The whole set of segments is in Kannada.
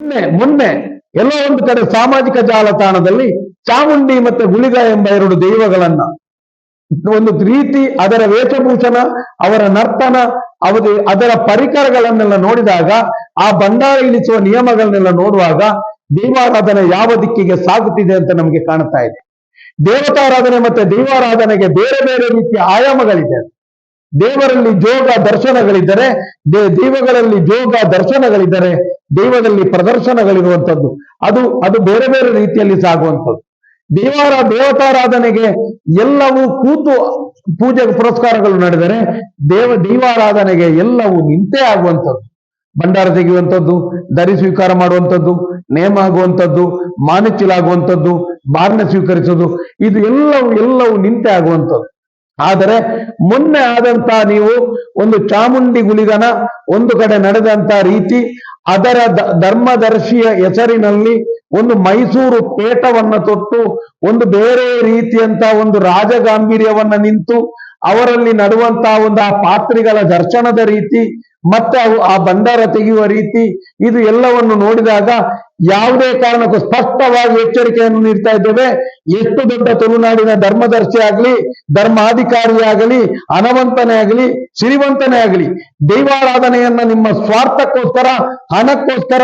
ಮೊನ್ನೆ ಮೊನ್ನೆ ಎಲ್ಲೋ ಒಂದು ಕಡೆ ಸಾಮಾಜಿಕ ಜಾಲತಾಣದಲ್ಲಿ ಚಾಮುಂಡಿ ಮತ್ತೆ ಗುಳಿಗ ಎಂಬ ಎರಡು ದೈವಗಳನ್ನ ಒಂದು ರೀತಿ ಅದರ ವೇಷಭೂಷಣ, ಅವರ ನರ್ತನ ಅವರು ಅದರ ಪರಿಕರಗಳನ್ನೆಲ್ಲ ನೋಡಿದಾಗ, ಆ ಬಂಡಾಯ ಇಳಿಸುವ ನಿಯಮಗಳನ್ನೆಲ್ಲ ನೋಡುವಾಗ ದೈವಾರಾಧನೆ ಯಾವ ದಿಕ್ಕಿಗೆ ಸಾಗುತ್ತಿದೆ ಅಂತ ನಮಗೆ ಕಾಣ್ತಾ ಇದೆ. ದೇವತಾರಾಧನೆ ಮತ್ತೆ ದೈವಾರಾಧನೆಗೆ ಬೇರೆ ಬೇರೆ ರೀತಿಯ ಆಯಾಮಗಳಿದೆ. ದೇವರಲ್ಲಿ ಜೋಗ ದರ್ಶನಗಳಿದ್ದರೆ ದೈವಗಳಲ್ಲಿ ಜೋಗ ದರ್ಶನಗಳಿದ್ದರೆ, ದೈವದಲ್ಲಿ ಪ್ರದರ್ಶನಗಳಿರುವಂಥದ್ದು. ಅದು ಅದು ಬೇರೆ ಬೇರೆ ರೀತಿಯಲ್ಲಿ ಸಾಗುವಂಥದ್ದು. ದೇವರ ದೇವತಾರಾಧನೆಗೆ ಎಲ್ಲವೂ ಕೂತು ಪೂಜೆ ಪುರಸ್ಕಾರಗಳು ನಡೆದರೆ, ದೇವ ದೈವಾರಾಧನೆಗೆ ಎಲ್ಲವೂ ನಿಂತೇ ಆಗುವಂಥದ್ದು. ಭಂಡಾರ ತೆಗೆಯುವಂಥದ್ದು, ದರಿ ಸ್ವೀಕಾರ ಮಾಡುವಂಥದ್ದು, ನೇಮ ಆಗುವಂಥದ್ದು, ಮಾನಚಿಲಾಗುವಂಥದ್ದು ಬಾರ್ನ ಸ್ವೀಕರಿಸೋದು ಇದು ಎಲ್ಲವೂ ಎಲ್ಲವೂ ನಿಂತೆ ಆಗುವಂಥದ್ದು. ಆದರೆ ಮೊನ್ನೆ ಆದಂತ ನೀವು ಒಂದು ಚಾಮುಂಡಿ ಗುಳಿಗನ ಒಂದು ಕಡೆ ನಡೆದಂತ ರೀತಿ ಅದರ ಧರ್ಮದರ್ಶಿಯ ಹೆಸರಿನಲ್ಲಿ ಒಂದು ಮೈಸೂರು ಪೇಟವನ್ನು ತೊಟ್ಟು ಒಂದು ಬೇರೆ ರೀತಿಯಂತ ಒಂದು ರಾಜಗಾಂಭೀರ್ಯವನ್ನ ನಿಂತು ಅವರಲ್ಲಿ ನಡುವಂತಹ ಒಂದು ಆ ಪಾತ್ರಿಗಳ ದರ್ಶನದ ರೀತಿ ಮತ್ತೆ ಅವು ಆ ಭಂಡಾರ ತೆಗೆಯುವ ರೀತಿ ಇದು ಎಲ್ಲವನ್ನು ನೋಡಿದಾಗ ಯಾವುದೇ ಕಾರಣಕ್ಕೂ ಸ್ಪಷ್ಟವಾಗಿ ಎಚ್ಚರಿಕೆಯನ್ನು ನೀಡ್ತಾ ಇದ್ದೇವೆ. ಎಷ್ಟು ದೊಡ್ಡ ತುಳುನಾಡಿನ ಧರ್ಮದರ್ಶಿ ಆಗಲಿ, ಧರ್ಮಾಧಿಕಾರಿ ಆಗಲಿ ಆಗಲಿ ಸಿರಿವಂತನೇ ಆಗಲಿ, ದೈವಾರಾಧನೆಯನ್ನ ನಿಮ್ಮ ಸ್ವಾರ್ಥಕ್ಕೋಸ್ಕರ, ಹಣಕ್ಕೋಸ್ಕರ,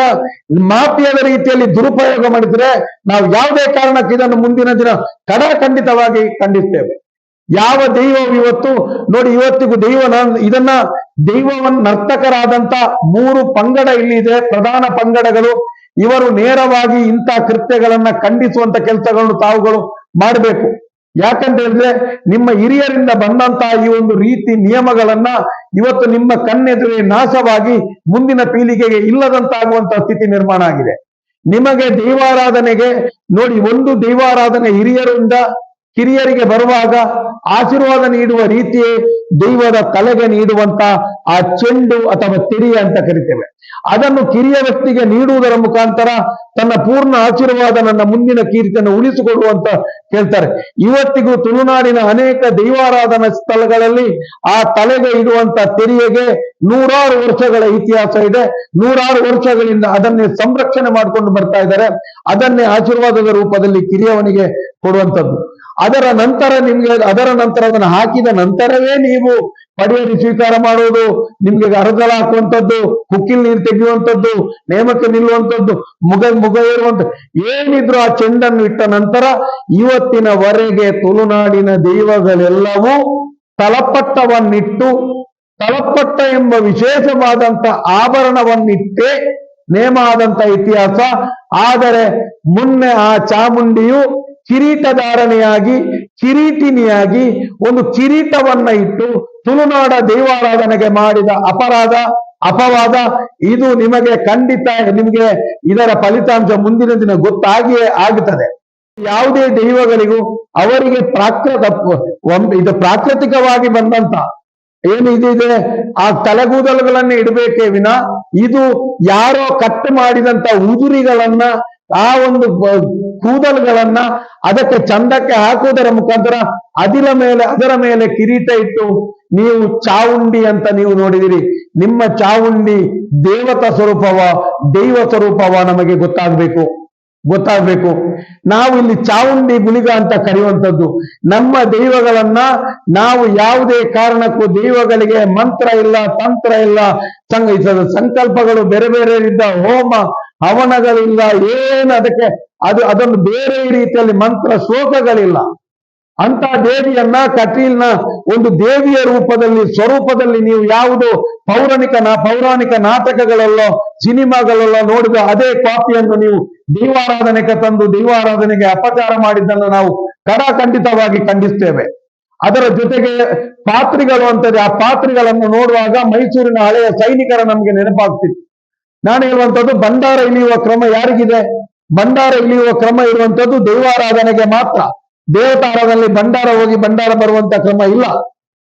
ಮಾಫಿಯಾದ ರೀತಿಯಲ್ಲಿ ದುರುಪಯೋಗ ಮಾಡಿದ್ರೆ ನಾವು ಯಾವುದೇ ಕಾರಣಕ್ಕೆ ಇದನ್ನು ಮುಂದಿನ ದಿನ ಕಡ ಖಂಡಿತವಾಗಿ ಖಂಡಿಸ್ತೇವೆ. ಯಾವ ದೈವವು ಇವತ್ತು, ನೋಡಿ ಇವತ್ತಿಗೂ ದೈವ ಇದನ್ನ ದೈವವನ್ನ ನರ್ತಕರಾದಂತ ಮೂರು ಪಂಗಡ ಇಲ್ಲಿ ಇದೆ. ಪ್ರಧಾನ ಪಂಗಡಗಳು ಇವರು ನೇರವಾಗಿ ಇಂಥ ಕೃತ್ಯಗಳನ್ನ ಖಂಡಿಸುವಂತ ಕೆಲಸಗಳನ್ನು ತಾವುಗಳು ಮಾಡಬೇಕು. ಯಾಕಂತ ಹೇಳಿದ್ರೆ ನಿಮ್ಮ ಹಿರಿಯರಿಂದ ಬಂದಂತ ಈ ಒಂದು ರೀತಿ ನಿಯಮಗಳನ್ನ ಇವತ್ತು ನಿಮ್ಮ ಕಣ್ಣೆದುರೇ ನಾಶವಾಗಿ ಮುಂದಿನ ಪೀಳಿಗೆಗೆ ಇಲ್ಲದಂತಾಗುವಂತಹ ಸ್ಥಿತಿ ನಿರ್ಮಾಣ ಆಗಿದೆ. ನಿಮಗೆ ದೈವಾರಾಧನೆಗೆ ನೋಡಿ, ಒಂದು ದೈವಾರಾಧನೆ ಹಿರಿಯರಿಂದ ಕಿರಿಯರಿಗೆ ಬರುವಾಗ ಆಶೀರ್ವಾದ ನೀಡುವ ರೀತಿಯೇ ದೈವದ ತಲೆಗೆ ನೀಡುವಂತ ಆ ಚೆಂಡು ಅಥವಾ ತಿರಿ ಅಂತ ಕರಿತೇವೆ. ಅದನ್ನು ಕಿರಿಯ ವ್ಯಕ್ತಿಗೆ ನೀಡುವುದರ ಮುಖಾಂತರ ತನ್ನ ಪೂರ್ಣ ಆಶೀರ್ವಾದ ನನ್ನ ಮುಂದಿನ ಕೀರ್ತಿಯನ್ನು ಉಳಿಸಿಕೊಡುವಂತ ಹೇಳ್ತಾರೆ. ಇವತ್ತಿಗೂ ತುಳುನಾಡಿನ ಅನೇಕ ದೈವಾರಾಧನಾ ಸ್ಥಳಗಳಲ್ಲಿ ಆ ತಲೆಗೆ ಇಡುವಂತ ತೆರಿಗೆಗೆ ನೂರಾರು ವರ್ಷಗಳ ಇತಿಹಾಸ ಇದೆ. ನೂರಾರು ವರ್ಷಗಳಿಂದ ಅದನ್ನೇ ಸಂರಕ್ಷಣೆ ಮಾಡಿಕೊಂಡು ಬರ್ತಾ ಇದ್ದಾರೆ. ಅದನ್ನೇ ಆಶೀರ್ವಾದದ ರೂಪದಲ್ಲಿ ಕಿರಿಯವನಿಗೆ ಕೊಡುವಂಥದ್ದು ಅದರ ನಂತರ ನಿಮ್ಗೆ, ಅದರ ನಂತರ ಅದನ್ನು ಹಾಕಿದ ನಂತರವೇ ನೀವು ಪಡೆಯಲು ಸ್ವೀಕಾರ ಮಾಡುವುದು ನಿಮ್ಗೆ ಅರಗಲ ಹಾಕುವಂಥದ್ದು, ಕುಕ್ಕಿಲ್ ನೀರು ತೆಗೆಯುವಂಥದ್ದು ನೇಮಕ್ಕೆ ನಿಲ್ಲುವಂಥದ್ದು, ಮುಗ ಮುಗ ಏರುವಂತ ಏನಿದ್ರು ಆ ಚೆಂಡನ್ನು ಇಟ್ಟ ನಂತರ ಇವತ್ತಿನವರೆಗೆ ತುಳುನಾಡಿನ ದೈವಗಳೆಲ್ಲವೂ ತಲಪಟ್ಟವನ್ನಿಟ್ಟು, ತಲಪಟ್ಟ ಎಂಬ ವಿಶೇಷವಾದಂತ ಆಭರಣವನ್ನಿಟ್ಟೇ ನೇಮ ಆದಂತ ಇತಿಹಾಸ. ಆದರೆ ಮುನ್ನೆ ಆ ಚಾಮುಂಡಿಯು ಕಿರೀಟಧಾರಣೆಯಾಗಿ, ಕಿರೀಟಿನಿಯಾಗಿ ಒಂದು ಕಿರೀಟವನ್ನ ಇಟ್ಟು ತುಳುನಾಡ ದೈವಾರಾಧನೆಗೆ ಮಾಡಿದ ಅಪರಾಧ, ಅಪವಾದ. ಇದು ನಿಮಗೆ ಖಂಡಿತ ನಿಮಗೆ ಇದರ ಫಲಿತಾಂಶ ಮುಂದಿನ ದಿನ ಗೊತ್ತಾಗಿಯೇ ಆಗುತ್ತದೆ ಯಾವುದೇ ದೈವಗಳಿಗೂ ಅವರಿಗೆ ಪ್ರಾಕೃತ ಇದು ಪ್ರಾಕೃತಿಕವಾಗಿ ಬಂದಂತ ಏನು ಇದಿದೆ? ಆ ತಲೆಗೂದಲುಗಳನ್ನ ಇಡಬೇಕೇ ವಿನ. ಇದು ಯಾರೋ ಕಟ್ ಮಾಡಿದಂತ ಉದುರಿಗಳನ್ನ ಆ ಒಂದು ಕೂದಲುಗಳನ್ನ ಅದಕ್ಕೆ ಚಂದಕ್ಕೆ ಹಾಕುವುದರ ಮುಖಾಂತರ ಅದಿಲ ಮೇಲೆ, ಅದರ ಮೇಲೆ ಕಿರೀಟ ಇಟ್ಟು ನೀವು ಚಾವುಂಡಿ ಅಂತ ನೀವು ನೋಡಿದಿರಿ. ನಿಮ್ಮ ಚಾವುಂಡಿ ದೇವತಾ ಸ್ವರೂಪವ, ದೈವ ಸ್ವರೂಪವ ನಮಗೆ ಗೊತ್ತಾಗಬೇಕು. ಗೊತ್ತಾಗ್ಬೇಕು. ನಾವು ಇಲ್ಲಿ ಚಾವುಂಡಿ ಗುಳಿಗ ಅಂತ ಕರೆಯುವಂಥದ್ದು. ನಮ್ಮ ದೈವಗಳನ್ನ ನಾವು ಯಾವುದೇ ಕಾರಣಕ್ಕೂ ದೈವಗಳಿಗೆ ಮಂತ್ರ ಇಲ್ಲ, ತಂತ್ರ ಇಲ್ಲ. ಸಂಕಲ್ಪಗಳು ಬೇರೆ ಬೇರೆ ಇದ್ದ ಹೋಮ, ಹವನಗಳಿಲ್ಲ, ಏನು ಅದಕ್ಕೆ ಅದು ಅದನ್ನು ಬೇರೆ ರೀತಿಯಲ್ಲಿ ಮಂತ್ರ ಶ್ಲೋಕಗಳಿಲ್ಲ. ಅಂತ ದೇವಿಯನ್ನ, ಕಟೀಲ್ನ ಒಂದು ದೇವಿಯ ರೂಪದಲ್ಲಿ, ಸ್ವರೂಪದಲ್ಲಿ ನೀವು ಯಾವುದು ಪೌರಾಣಿಕ ಪೌರಾಣಿಕ ನಾಟಕಗಳಲ್ಲೋ, ಸಿನಿಮಾಗಳಲ್ಲೋ ನೋಡಿದ ಅದೇ ಕಾಪಿಯನ್ನು ನೀವು ದೈವಾರಾಧನೆಗೆ ತಂದು, ದೈವಾರಾಧನೆಗೆ ಅಪಚಾರ ಮಾಡಿದ್ದನ್ನು ನಾವು ಕಡಾಖಂಡಿತವಾಗಿ ಖಂಡಿಸ್ತೇವೆ. ಅದರ ಜೊತೆಗೆ ಪಾತ್ರಿಗಳು ಅಂತದೆ ಆ ಪಾತ್ರಿಗಳನ್ನು ನೋಡುವಾಗ ಮೈಸೂರಿನ ಹಳೆಯ ಸೈನಿಕರ ನಮಗೆ ನೆನಪಾಗ್ತಿತ್ತು. ನಾನು ಹೇಳುವಂಥದ್ದು, ಭಂಡಾರ ಇಳಿಯುವ ಕ್ರಮ ಯಾರಿಗಿದೆ? ಭಂಡಾರ ಇಳಿಯುವ ಕ್ರಮ ಇರುವಂಥದ್ದು ದೈವಾರಾಧನೆಗೆ ಮಾತ್ರ. ದೇವತಾರದಲ್ಲಿ ಭಂಡಾರ ಹೋಗಿ ಭಂಡಾರ ಬರುವಂತ ಕ್ರಮ ಇಲ್ಲ.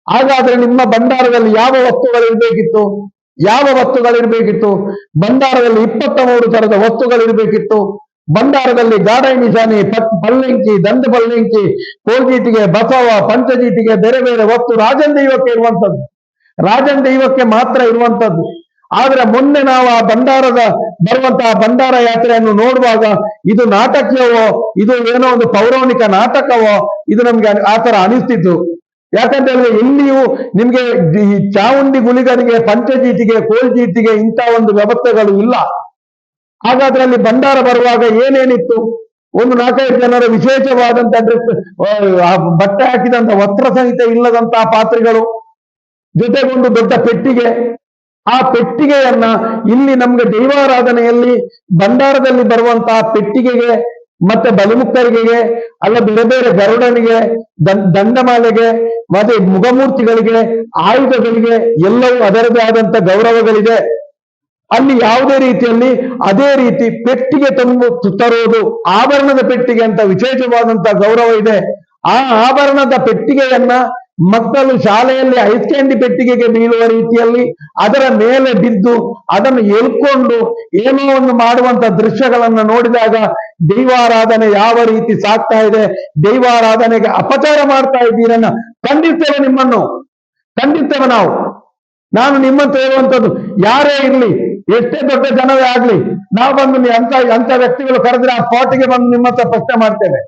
ಹಾಗಾದ್ರೆ ನಿಮ್ಮ ಭಂಡಾರದಲ್ಲಿ ಯಾವ ವಸ್ತುಗಳಿರ್ಬೇಕಿತ್ತು? ಯಾವ ವಸ್ತುಗಳಿರ್ಬೇಕಿತ್ತು? ಭಂಡಾರದಲ್ಲಿ ಇಪ್ಪತ್ತ ಮೂರು ತರದ ವಸ್ತುಗಳಿರ್ಬೇಕಿತ್ತು. ಭಂಡಾರದಲ್ಲಿ ಗಾಢ ನಿಶಾನಿ ಪಟ್ ಪಲ್ಲಂಕಿ, ದಂಡ ಪಲ್ಲಂಕಿ, ಕೋಲ್ಗೀಟಿಗೆ ಬಸವ ಪಂಚಜೀಟಿಗೆ ಬೇರೆ ಬೇರೆ ವಸ್ತು ರಾಜನ್ ದೈವಕ್ಕೆ ಇರುವಂತದ್ದು. ರಾಜನ್ ದೈವಕ್ಕೆ ಮಾತ್ರ ಇರುವಂತದ್ದು. ಆದ್ರೆ ಮೊನ್ನೆ ನಾವು ಆ ಭಂಡಾರದ ಬರುವಂತಹ ಭಂಡಾರ ಯಾತ್ರೆಯನ್ನು ನೋಡುವಾಗ ಇದು ನಾಟಕೀಯವೋ, ಇದು ಏನೋ ಒಂದು ಪೌರಾಣಿಕ ನಾಟಕವೋ, ಇದು ನಮ್ಗೆ ಆ ತರ ಅನಿಸ್ತಿತ್ತು. ಯಾಕಂತ ಹೇಳಿದ್ರೆ ಎಲ್ಲಿಯೂ ನಿಮ್ಗೆ ಈ ಚಾವುಂಡಿ ಗುಳಿಗರಿಗೆ ಪಂಚಜೀತಿಗೆ, ಕೋಲ್ಜೀತಿಗೆ ಇಂಥ ಒಂದು ವ್ಯವಸ್ಥೆಗಳು ಇಲ್ಲ. ಹಾಗಾದ್ರೆ ಅಲ್ಲಿ ಭಂಡಾರ ಬರುವಾಗ ಏನೇನಿತ್ತು? ಒಂದು ನಾಲ್ಕೈದು ಜನರ ವಿಶೇಷವಾದಂತ ಬಟ್ಟೆ ಹಾಕಿದಂತ ವಸ್ತ್ರ ಸಹಿತ ಇಲ್ಲದಂತಹ ಪಾತ್ರೆಗಳು, ಜೊತೆಗೊಂದು ದೊಡ್ಡ ಪೆಟ್ಟಿಗೆ ಆ ಪೆಟ್ಟಿಗೆಯನ್ನ ಇಲ್ಲಿ ನಮ್ಗೆ ದೈವಾರಾಧನೆಯಲ್ಲಿ ಭಂಡಾರದಲ್ಲಿ ಬರುವಂತಹ ಪೆಟ್ಟಿಗೆಗೆ ಮತ್ತೆ ಬಲಿಮುಕ್ಕರಿಗೆ ಅಲ್ಲ ಬೇರೆ ಬೇರೆ ಗರುಡನಿಗೆ ದಂಡ ದಂಡಮಾಲೆಗೆ, ಮತ್ತೆ ಮುಖಮೂರ್ತಿಗಳಿಗೆ, ಆಯುಧಗಳಿಗೆ ಎಲ್ಲವೂ ಅದರದೇ ಆದಂತ ಗೌರವಗಳಿದೆ. ಅಲ್ಲಿ ಯಾವುದೇ ರೀತಿಯಲ್ಲಿ ಅದೇ ರೀತಿ ಪೆಟ್ಟಿಗೆ ತಂದು ತರೋದು ಆಭರಣದ ಪೆಟ್ಟಿಗೆ ಅಂತ ವಿಶೇಷವಾದಂತಹ ಗೌರವ ಇದೆ. ಆ ಆಭರಣದ ಪೆಟ್ಟಿಗೆಯನ್ನ ಮಕ್ಕಳು ಶಾಲೆಯಲ್ಲಿ ಐಸ್ ಕ್ಯಾಂಡಿ ಪೆಟ್ಟಿಗೆಗೆ ಬೀಳುವ ರೀತಿಯಲ್ಲಿ ಅದರ ಮೇಲೆ ಬಿದ್ದು ಅದನ್ನು ಎಳ್ಕೊಂಡು ಏನೋ ಒಂದು ಮಾಡುವಂತ ದೃಶ್ಯಗಳನ್ನ ನೋಡಿದಾಗ ದೈವಾರಾಧನೆ ಯಾವ ರೀತಿ ಸಾಗ್ತಾ ಇದೆ, ದೈವಾರಾಧನೆಗೆ ಅಪಚಾರ ಮಾಡ್ತಾ ಇದ್ದೀರನ್ನ ಖಂಡಿಸ್ತೇವೆ ನಿಮ್ಮನ್ನು ಖಂಡಿಸ್ತೇವೆ ನಾವು. ನಾನು ನಿಮ್ಮಂತ ಹೇಳುವಂಥದ್ದು, ಯಾರೇ ಇರಲಿ, ಎಷ್ಟೇ ದೊಡ್ಡ ಜನವೇ ಆಗ್ಲಿ, ನಾವು ಬಂದು ಅಂತ ಅಂತ ವ್ಯಕ್ತಿಗಳು ಕರೆದ್ರೆ ಆ ಪಾಟಿಗೆ ಬಂದು ನಿಮ್ಮ ಹತ್ರ ಪ್ರಶ್ನೆ ಮಾಡ್ತೇವೆ.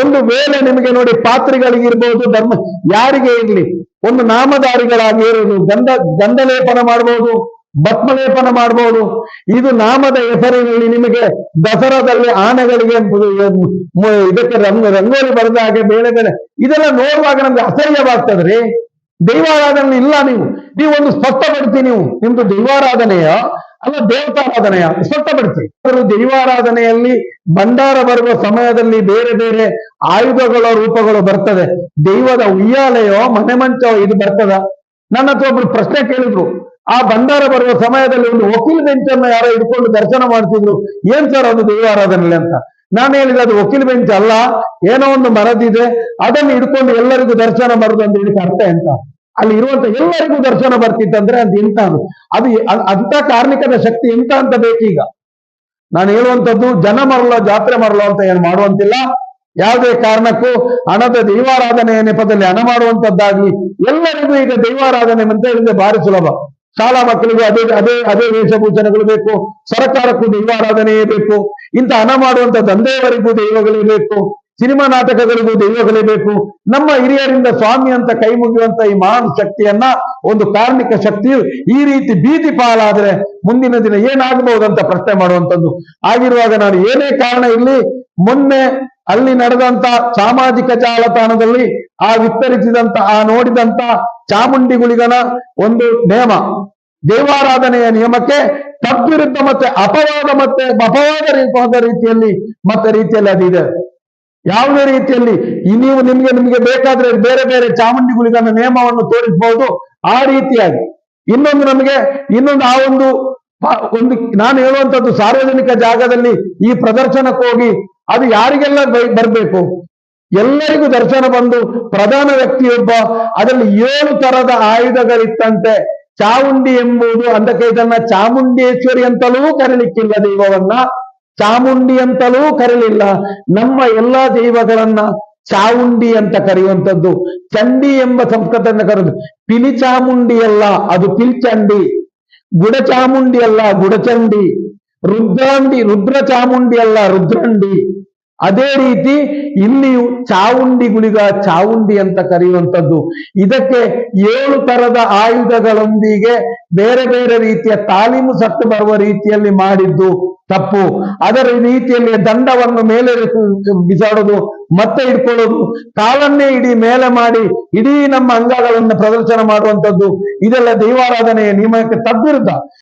ಒಂದು ವೇಳೆ ನಿಮಗೆ ನೋಡಿ ಪಾತ್ರಿಗಳಿಗಿರ್ಬೋದು ಧರ್ಮ, ಯಾರಿಗೆ ಇರಲಿ, ಒಂದು ನಾಮಧಾರಿಗಳಾಗಿ ಇರುವುದು ಗಂಧ, ಗಂಧಲೇಪನ ಮಾಡಬಹುದು ಭತ್ಮಲೇಪನ ಮಾಡಬಹುದು ಇದು ನಾಮದ ಹೆಸರಿನಲ್ಲಿ ನಿಮಗೆ ದಸರಾದಲ್ಲಿ ಆನೆಗಳಿಗೆ ಇದಕ್ಕೆ ರಂಗ, ರಂಗೋಲಿ ಬರೆದ ಹಾಗೆ ಬೇರೆ ಬೇರೆ ಇದೆಲ್ಲ ನೋಡುವಾಗ ನಮ್ಗೆ ಅಸಹ್ಯವಾಗ್ತದ್ರಿ ದೈವಾರಾಧನೆ ಇಲ್ಲ ನೀವು. ನೀವು ಒಂದು ಸ್ಪಷ್ಟಪಡಿಸಿ ನೀವು. ನಿಮ್ದು ದೈವಾರಾಧನೆಯ? ಅಲ್ಲ ದೇವತಾರಾಧನೆಯ ಸ್ಪಷ್ಟಪಡಿಸಿ. ಅವರು ದೈವಾರಾಧನೆಯಲ್ಲಿ ಭಂಡಾರ ಬರುವ ಸಮಯದಲ್ಲಿ ಬೇರೆ ಬೇರೆ ಆಯುಧಗಳ ರೂಪಗಳು ಬರ್ತದೆ. ದೈವದ ಉಯ್ಯಾಲೆಯೋ ಮನೆ ಮಂಚೋ ಇದು ಬರ್ತದ? ನನ್ನ ಹತ್ರ ಒಬ್ರು ಪ್ರಶ್ನೆ ಕೇಳಿದ್ರು. ಆ ಭಂಡಾರ ಬರುವ ಸಮಯದಲ್ಲಿ ಒಂದು ವಕೀಲ್ ಬೆಂಚನ್ನು ಯಾರೋ ಹಿಡ್ಕೊಂಡು ದರ್ಶನ ಮಾಡ್ತಿದ್ರು. ಏನ್ ಸರ್ ಅದು ದೈವಾರಾಧನೆಯಲ್ಲಿ ಅಂತ? ನಾನು ಹೇಳಿದ, ಅದು ವಕೀಲ್ ಬೆಂಚ್ ಅಲ್ಲ, ಏನೋ ಒಂದು ಮರದಿದೆ, ಅದನ್ನು ಹಿಡ್ಕೊಂಡು ಎಲ್ಲರಿಗೂ ದರ್ಶನ ಬರುದು ಅಂತ ಹೇಳಿ ಅರ್ಥ ಎಂತ ಅಲ್ಲಿ ಇರುವಂತ ಎಲ್ಲರಿಗೂ ದರ್ಶನ ಬರ್ತಿತ್ತಂದ್ರೆ ಅದು ಎಂತ ಅದು ಅದು ಅಂತ ಕಾರ್ಮಿಕದ ಶಕ್ತಿ ಎಂತ ಅಂತ ಬೇಕೀಗ. ನಾನು ಹೇಳುವಂತದ್ದು ಜನ ಮರಳೋ, ಜಾತ್ರೆ ಮರಳೋ ಅಂತ ಏನು ಮಾಡುವಂತಿಲ್ಲ. ಯಾವುದೇ ಕಾರಣಕ್ಕೂ ಹಣದ ದೈವಾರಾಧನೆಯ ನೆಪದಲ್ಲಿ ಹಣ ಮಾಡುವಂತದ್ದಾಗ್ಲಿ ಎಲ್ಲರಿಗೂ ಈಗ ದೈವಾರಾಧನೆ ಅಂತ ಹೇಳಿದ್ರೆ ಭಾರಿ ಸುಲಭ. ಶಾಲಾ ಮಕ್ಕಳಿಗೆ ಅದೇ ಅದೇ ಅದೇ ವೇಷಭೂಷಣಗಳು ಬೇಕು, ಸರ್ಕಾರಕ್ಕೂ ದೈವಾರಾಧನೆಯೇ ಬೇಕು, ಇಂಥ ಹಣ ಮಾಡುವಂತ ದಂಧೆಯವರಿಗೂ ದೈವಗಳೇ ಬೇಕು. ಸಿನಿಮಾ ನಾಟಕಗಳಿಗೂ ದೈವಗಳೇ ಬೇಕು. ನಮ್ಮ ಹಿರಿಯರಿಂದ ಸ್ವಾಮಿ ಅಂತ ಕೈ ಮುಗಿಯುವಂತ ಈ ಮಹಾನ್ ಶಕ್ತಿಯನ್ನ, ಒಂದು ಕಾರ್ಮಿಕ ಶಕ್ತಿಯು ಈ ರೀತಿ ಬೀದಿ ಪಾಲಾದ್ರೆ ಮುಂದಿನ ದಿನ ಏನಾಗಬಹುದಂತ ಪ್ರಶ್ನೆ ಮಾಡುವಂತದ್ದು ಆಗಿರುವಾಗ ನಾನು ಏನೇ ಕಾರಣ ಇರಲಿ, ಮೊನ್ನೆ ಅಲ್ಲಿ ನಡೆದಂತ ಸಾಮಾಜಿಕ ಜಾಲತಾಣದಲ್ಲಿ ಆ ವಿಸ್ತರಿಸಿದಂತ, ಆ ನೋಡಿದಂತ ಚಾಮುಂಡಿ ಗುಳಿಗನ ಒಂದು ನಿಯಮ ದೇವಾರಾಧನೆಯ ನಿಯಮಕ್ಕೆ ತದ್ವಿರುದ್ಧ ಮತ್ತೆ ಅಪವಾದ ಮತ್ತೆ ಅಪವಾದ ರೀತಿಯಲ್ಲಿ ಮತ್ತೆ ರೀತಿಯಲ್ಲಿ ಅದಿದೆ ಯಾವುದೇ ರೀತಿಯಲ್ಲಿ ಈ ನೀವು ನಿಮ್ಗೆ ನಿಮ್ಗೆ ಬೇಕಾದ್ರೆ ಬೇರೆ ಬೇರೆ ಚಾಮುಂಡಿ ಗುಳಿಗನ ನಿಯಮವನ್ನು ತೋರಿಸಬಹುದು ಆ ರೀತಿಯಾಗಿ ಇನ್ನೊಂದು ನಮಗೆ, ಇನ್ನೊಂದು ಆ ಒಂದು ಒಂದು ನಾನು ಹೇಳುವಂತದ್ದು ಸಾರ್ವಜನಿಕ ಜಾಗದಲ್ಲಿ ಈ ಪ್ರದರ್ಶನಕ್ಕೆ ಹೋಗಿ ಅದು ಯಾರಿಗೆಲ್ಲ ಬರಬೇಕು? ಎಲ್ಲರಿಗೂ ದರ್ಶನ ಬಂದು ಪ್ರಧಾನ ವ್ಯಕ್ತಿಯೊಬ್ಬ ಅದರಲ್ಲಿ ಏಳು ತರದ ಆಯುಧಗಳಿತ್ತಂತೆ. ಚಾಮುಂಡಿ ಎಂಬುದು ಅದಕ್ಕೆ ಇದನ್ನ ಚಾಮುಂಡೇಶ್ವರಿ ಅಂತಲೂ ಕರೀಲಿಕ್ಕಿಲ್ಲ ದೈವವನ್ನ. ಚಾಮುಂಡಿ ಅಂತಲೂ ಕರೀಲಿಲ್ಲ. ನಮ್ಮ ಎಲ್ಲಾ ದೈವಗಳನ್ನ ಚಾವುಂಡಿ ಅಂತ ಕರೆಯುವಂಥದ್ದು. ಚಂಡಿ ಎಂಬ ಸಂಸ್ಕೃತದಿಂದ ಕರೆದು, ಪಿಲಿ ಚಾಮುಂಡಿ ಅಲ್ಲ, ಅದು ಪಿಲ್ಚಂಡಿ. ಗುಡ ಚಾಮುಂಡಿ ಅಲ್ಲ, ಗುಡಚಂಡಿ. ರುದ್ರಾಂಡಿ, ರುದ್ರ ಚಾಮುಂಡಿ ಅಲ್ಲ, ರುದ್ರಂಡಿ. ಅದೇ ರೀತಿ ಇಲ್ಲಿಯೂ ಚಾವುಂಡಿ ಗುಳಿಗ ಚಾವುಂಡಿ ಅಂತ ಕರೆಯುವಂಥದ್ದು. ಇದಕ್ಕೆ ಏಳು ತರದ ಆಯುಧಗಳೊಂದಿಗೆ ಬೇರೆ ಬೇರೆ ರೀತಿಯ ತಾಲೀಮು ಸತ್ತು ಬರುವ ರೀತಿಯಲ್ಲಿ ಮಾಡಿದ್ದು ತಪ್ಪು. ಅದರ ರೀತಿಯಲ್ಲಿ ದಂಡವನ್ನು ಮೇಲೆ ಬಿಸಾಡೋದು, ಮತ್ತೆ ಇಟ್ಕೊಳ್ಳೋದು ಕಾಲನ್ನೇ ಇಡೀ ಮೇಲೆ ಮಾಡಿ ಇಡೀ ನಮ್ಮ ಅಂಗಗಳನ್ನು ಪ್ರದರ್ಶನ ಮಾಡುವಂಥದ್ದು. ಇದೆಲ್ಲ ದೈವಾರಾಧನೆಯ ನಿಯಮಕ್ಕೆ ತದ್ವಿರುದ್ಧ.